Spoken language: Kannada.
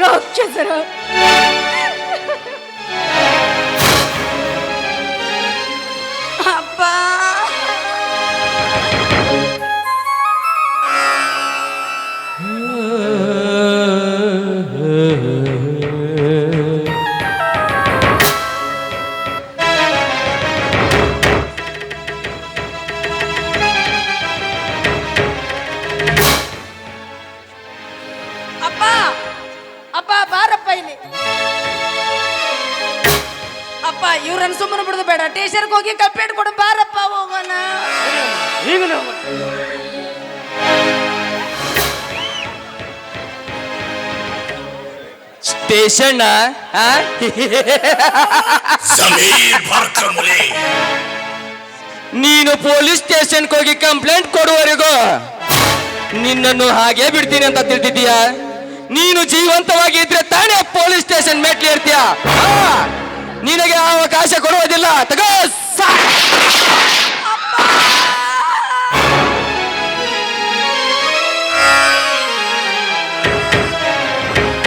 ರಾಕ್ಷಸರ ಅಪ್ಪ ಯಪ್ಪ ಇವ್ರನ್ನ ಸುಮ್ಮನೆ ಬಿಡುದು ಬೇಡ. ಟೀಚರ್ಗೆ ಹೋಗಿ ಕಂಪ್ಲೇಂಟ್ ಕೊಡು ಬಾರಪ್ಪ ಹೋಗೋಣ. ಈಗ ನಾವು ಸ್ಟೇಷನ್ ನೀನು ಪೊಲೀಸ್ ಸ್ಟೇಷನ್ಗೆ ಹೋಗಿ ಕಂಪ್ಲೇಂಟ್ ಕೊಡುವವರೆಗೂ ನಿನ್ನನ್ನು ಹಾಗೆ ಬಿಡ್ತೀನಿ ಅಂತ ತಿಳ್ತಿದ್ದೀಯ? ನೀನು ಜೀವಂತವಾಗಿ ಇದ್ರೆ ತಾನೇ ಪೊಲೀಸ್ ಸ್ಟೇಷನ್ ಮೆಟ್ಲಿ ಇರ್ತೀಯ ಅವಕಾಶ ಕೊಡುವುದಿಲ್ಲ. ತಗೋ